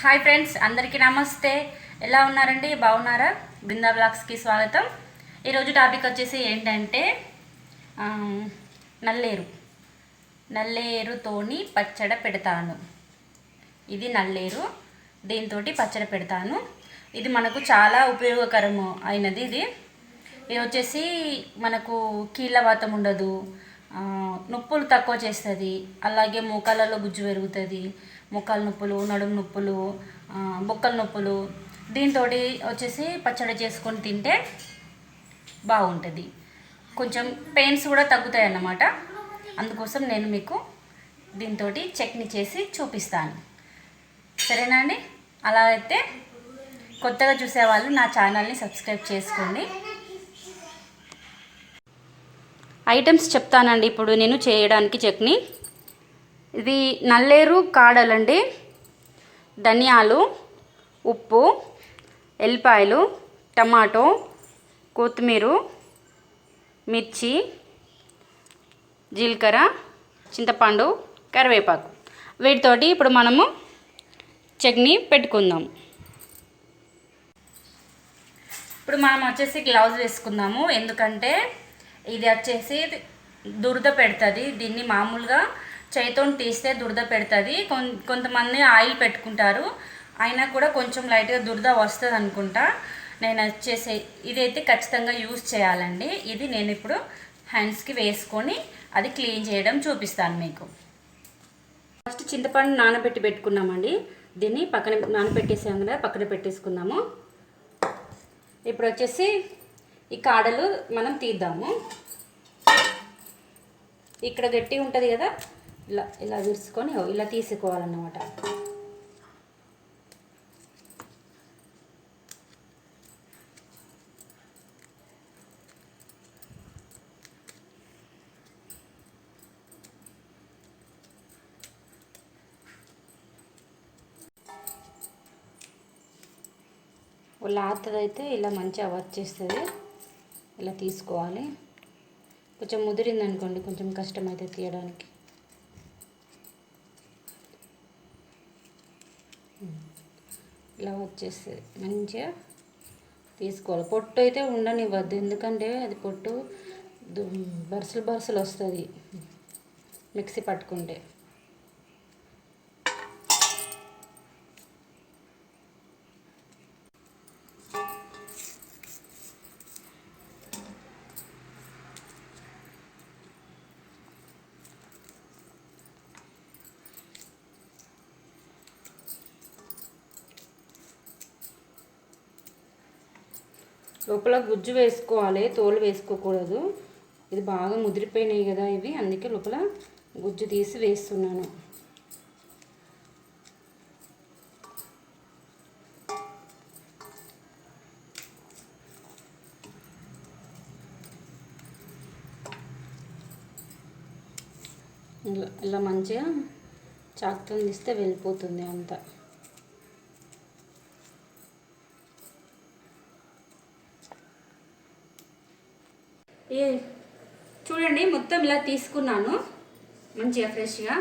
Hi friends అందరికీ నమస్తే. ఎలా ఉన్నారండి? బాగున్నారా? బృందా బ్లాగ్స్కి స్వాగతం. ఈరోజు టాపిక్ వచ్చేసి ఏంటంటే నల్లేరు. నల్లేరుతోని పచ్చడ పెడతాను. ఇది నల్లేరు దీంతో పచ్చడ పెడతాను? ఇది మనకు చాలా ఉపయోగకరము అయినది ఇది. ఇది వచ్చేసి మనకు కీళ్ళవాతం ఉండదు నొప్పులు తక్కువ చేస్తుంది అలాగే మోకాళ్ళలో గుజ్జు పెరుగుతుంది మోకాల నొప్పులు నడుము నొప్పులు ఆ, బొక్కల నొప్పులు దీంతో వచ్చేసి పచ్చడి చేసుకొని తింటే బాగుంటుంది. కొంచెం పెయిన్స్ కూడా తగ్గుతాయి అన్నమాట అందుకోసం నేను మీకు దీంతో చట్నీ చేసి చూపిస్తాను. సరేనా అండి? అలా అయితే కొత్తగా చూసేవాళ్ళు నా ఛానల్ని సబ్స్క్రైబ్ చేసుకోండి. ఐటమ్స్ చెప్తానండి. ఇప్పుడు నేను చేయడానికి చట్నీ. ఇది నల్లేరు కాడలండి. ధనియాలు ఉప్పు ఎల్లిపాయలు టమాటో కొత్తిమీర మిర్చి జీలకర్ర చింతపండు కరివేపాకు. వీటితోటి ఇప్పుడు మనము చట్నీ పెట్టుకుందాం. ఇప్పుడు మనం వచ్చేసి గ్లౌజ్ వేసుకుందాము. ఎందుకంటే ఇది వచ్చేసి దురద పెడుతుంది. దీన్ని మామూలుగా చేతితో తీస్తే దురద పెడుతుంది. కొంతమంది ఆయిల్ పెట్టుకుంటారు. అయినా కూడా కొంచెం లైట్గా దురద వస్తుంది అనుకుంటా నేను వచ్చేసి ఇదైతే ఖచ్చితంగా యూజ్ చేయాలండి. ఇది నేను ఇప్పుడు హ్యాండ్స్కి వేసుకొని అది క్లీన్ చేయడం చూపిస్తాను మీకు. ఫస్ట్ చింతపండు నానబెట్టి పెట్టుకున్నామండి. దీన్ని పక్కన నానబెట్టేసాము కదా పక్కన పెట్టేసుకుందాము. ఇప్పుడు వచ్చేసి ఈ కాడలు మనం తీద్దాము. ఇక్కడ గట్టి ఉంటుంది కదా ఇలా ఇలా విరుచుకొని ఇలా తీసుకోవాలన్నమాట లాతదైతే ఇలా మంచిగా వచ్చేస్తుంది ఇలా తీసుకోవాలి. కొంచెం ముదిరింది అనుకోండి కొంచెం కష్టం అయితే తీయడానికి. ఇలా వచ్చేస్తుంది మంచిగా తీసుకోవాలి. పొట్టు అయితే ఉండనివ్వద్దు. ఎందుకంటే అది పొట్టు బరుసలు బరుసలు వస్తుంది. మిక్సీ పట్టుకుంటే. లోపల గుజ్జు వేసుకోవాలి తోలు వేసుకోకూడదు. ఇది బాగా ముదిరిపోయినాయి కదా ఇవి అందుకే లోపల గుజ్జు తీసి వేస్తున్నాను. ఇలా ఇలా మంచిగా చాకుతో తీస్తే వెళ్ళిపోతుంది అంతా. ఏ చూడండి మొత్తం ఇలా తీసుకున్నాను. మంచిగా ఫ్రెష్గా.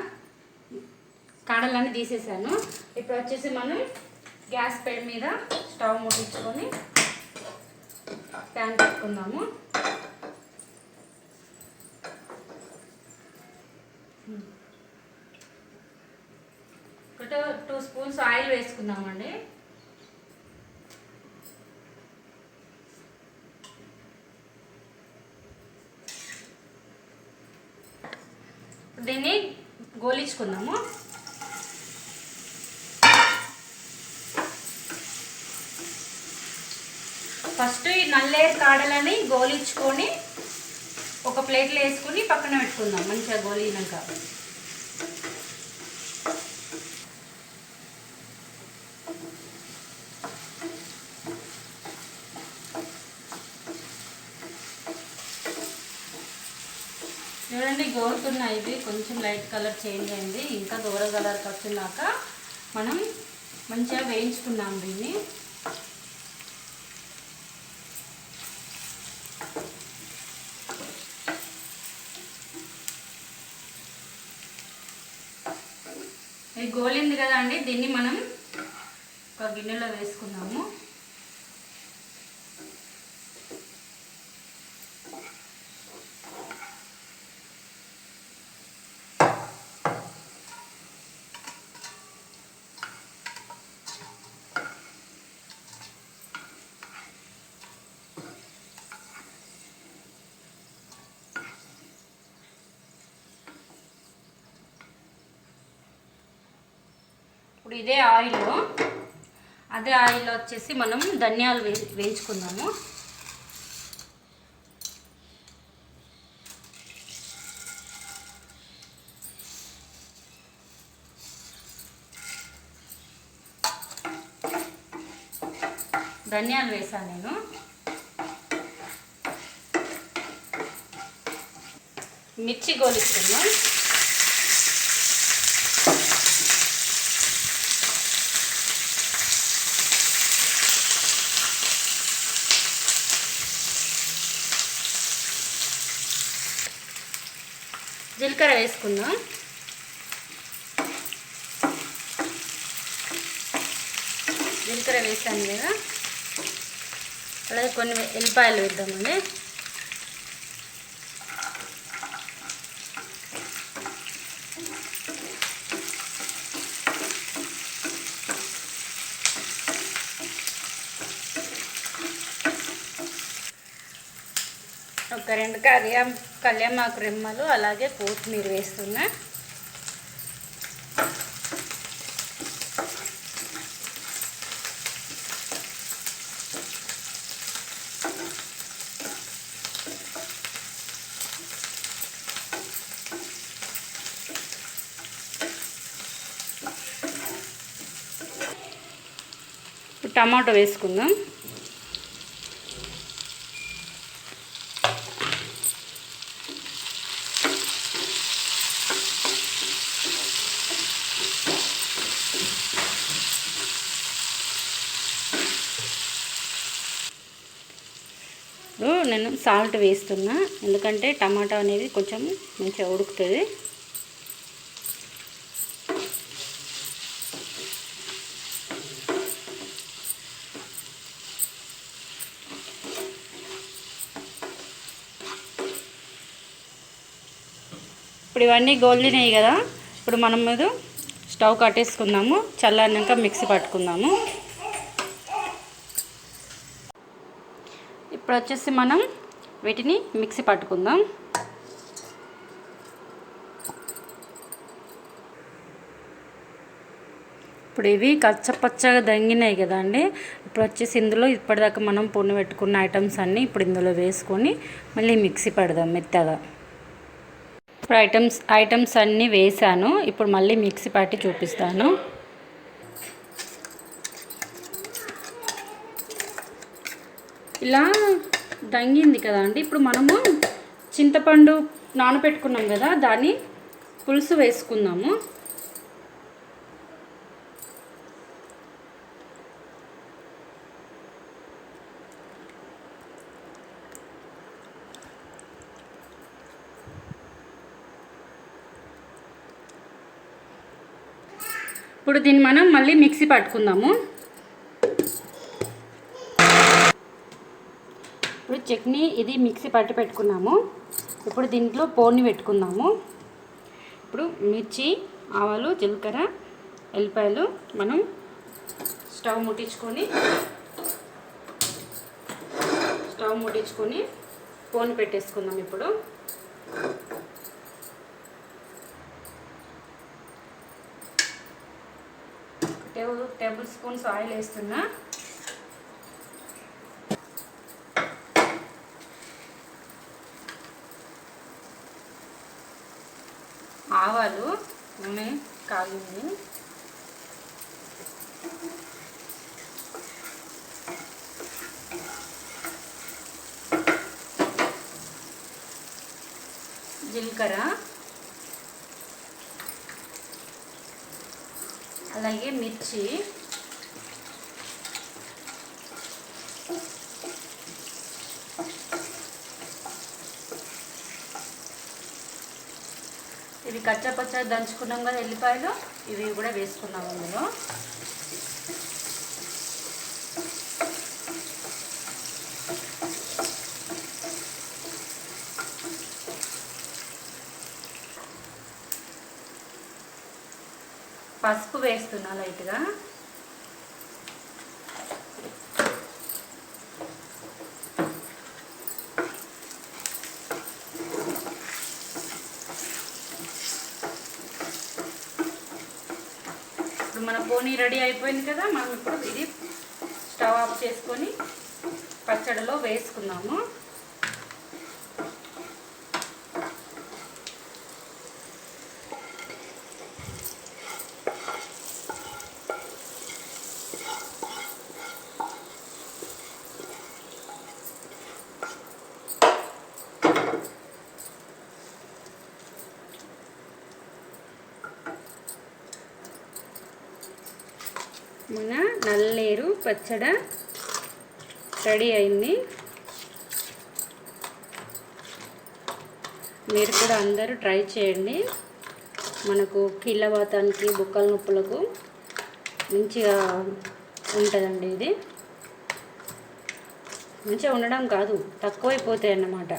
కాడలన్నీ తీసేసాను. ఇప్పుడు వచ్చేసి మనం గ్యాస్ పెడ్ మీద స్టవ్ ముట్టించుకొని ప్యాన్ పెట్టుకుందాము. ఒక టూ స్పూన్స్ ఆయిల్ వేసుకుందామండి. దీన్ని గోలించుకుందాము. ఫస్ట్ ఈ నల్లేరు కాడలని గోలించుకొని ఒక ప్లేట్లో వేసుకుని పక్కన పెట్టుకుందాం. మంచిగా గోలినాక. చూడండి గోరుతున్నాయి ఇవి. కొంచెం లైట్ కలర్ చేంజ్ అయింది. ఇంకా దూర కలర్కి వచ్చినాక మనం మంచిగా వేయించుకున్నాం దీన్ని. ఇది గోలింది కదా అండి దీన్ని మనం ఒక గిన్నెలో వేసుకున్నాము ఇప్పుడు ఇదే ఆయిల్. అదే ఆయిల్ వచ్చేసి మనం ధనియాలు వే వేయించుకుందాము. ధనియాలు వేసాను నేను. మిర్చి గోలిస్తున్నాను. జీలకర్ర వేసుకుందాం. జీలకర్ర వేసాను కదా. అలాగే కొన్ని ఎల్లిపాయలు వేద్దామండి. ఒక రెండు కరియా కళ్యామాకు రెమ్మలు అలాగే కొత్తిమీర వేస్తున్నా. టమాటో వేసుకుందాం. నేను సాల్ట్ వేస్తున్నా. ఎందుకంటే టమాటా అనేది కొంచెం మంచిగా ఉడుకుతుంది. ఇప్పుడు ఇవన్నీ గోల్డినాయి కదా. ఇప్పుడు మనం మీద స్టవ్ కట్టేసుకుందాము. చల్లారినాక మిక్సీ పట్టుకుందాము. ఇప్పుడు వచ్చేసి మనం వీటిని మిక్సీ పట్టుకుందాం. ఇప్పుడు ఇవి కచ్చపచ్చగా దంగినాయి కదండి ఇప్పుడు వచ్చేసి ఇందులో ఇప్పటిదాకా మనం పొన్ను పెట్టుకున్న ఐటమ్స్ అన్నీ ఇప్పుడు ఇందులో వేసుకొని మళ్ళీ మిక్సీ పడదాం మెత్తగా. ఇప్పుడు ఐటమ్స్ ఐటమ్స్ అన్నీ వేసాను. ఇప్పుడు మళ్ళీ మిక్సీ పట్టి చూపిస్తాను. ఇలా దంగింది కదా అండి. ఇప్పుడు మనము చింతపండు నానబెట్టుకున్నాం కదా దాన్ని పులుసు వేసుకుందాము. ఇప్పుడు దీన్ని మనం మళ్ళీ మిక్సీ పట్టుకుందాము. చట్నీ ఇది మిక్సీ పట్టి పెట్టుకున్నాము. ఇప్పుడు దీంట్లో పోని పెట్టుకుందాము. ఇప్పుడు మిర్చి ఆవాలు జీలకర్ర ఎల్లిపాయలు మనం స్టవ్ ముట్టించుకొని స్టవ్ ముట్టించుకొని పోని పెట్టేసుకుందాం ఇప్పుడు. టేబుల్ టేబుల్ స్పూన్స్ ఆయిల్ వేస్తున్నా. ఆవాలు నూనె కాగింది జీలకర్ర. అలాగే మిర్చి. ఇవి కచ్చపచ్చ దంచుకున్నాం కదా ఎల్లిపాయలు ఇవి కూడా వేసుకున్నాం అందులో పసుపు వేస్తున్నా లైట్గా. ఇప్పుడు రెడీ అయిపోయింది కదా మనం ఇప్పుడు ఇది స్టవ్ ఆఫ్ చేసుకొని పచ్చడిలో వేసుకున్నాము మన నల్లేరు పచ్చడ రెడీ అయింది. మీరు కూడా అందరూ ట్రై చేయండి మనకు కీళ్ళవాతానికి బుక్కల నొప్పులకు మంచిగా ఉంటుందండి ఇది. మంచిగా ఉండడం కాదు తక్కువైపోతాయి అన్నమాట.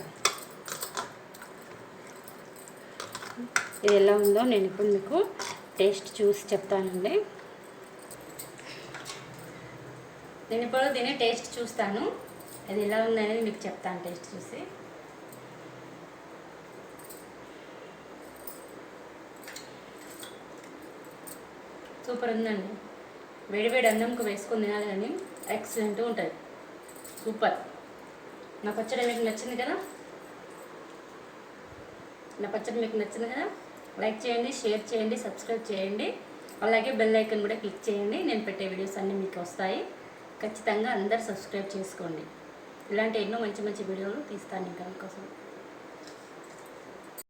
ఇది ఎలా ఉందో నేను ఇప్పుడు మీకు టేస్ట్ చూసి చెప్తానండి. నేను ఇప్పుడు దీని టేస్ట్ చూస్తాను. అది ఎలా ఉందనేది మీకు చెప్తాను టేస్ట్ చూసి. సూపర్ ఉందండి. వేడివేడి అన్నంకు వేసుకొని తినాలి కానీ ఎక్సలెంట్ ఉంటుంది. సూపర్. నా పచ్చడి మీకు నచ్చింది కదా? నా పచ్చడి మీకు నచ్చింది కదా? లైక్ చేయండి షేర్ చేయండి సబ్స్క్రైబ్ చేయండి. అలాగే బెల్ ఐకన్ కూడా క్లిక్ చేయండి. నేను పెట్టే వీడియోస్ అన్నీ మీకు వస్తాయి. ఖచ్చితంగా అందరు సబ్స్క్రైబ్ చేసుకోండి. ఇలాంటి ఎన్నో మంచి మంచి వీడియోలు తీస్తాను ఇంకా మీకోసం.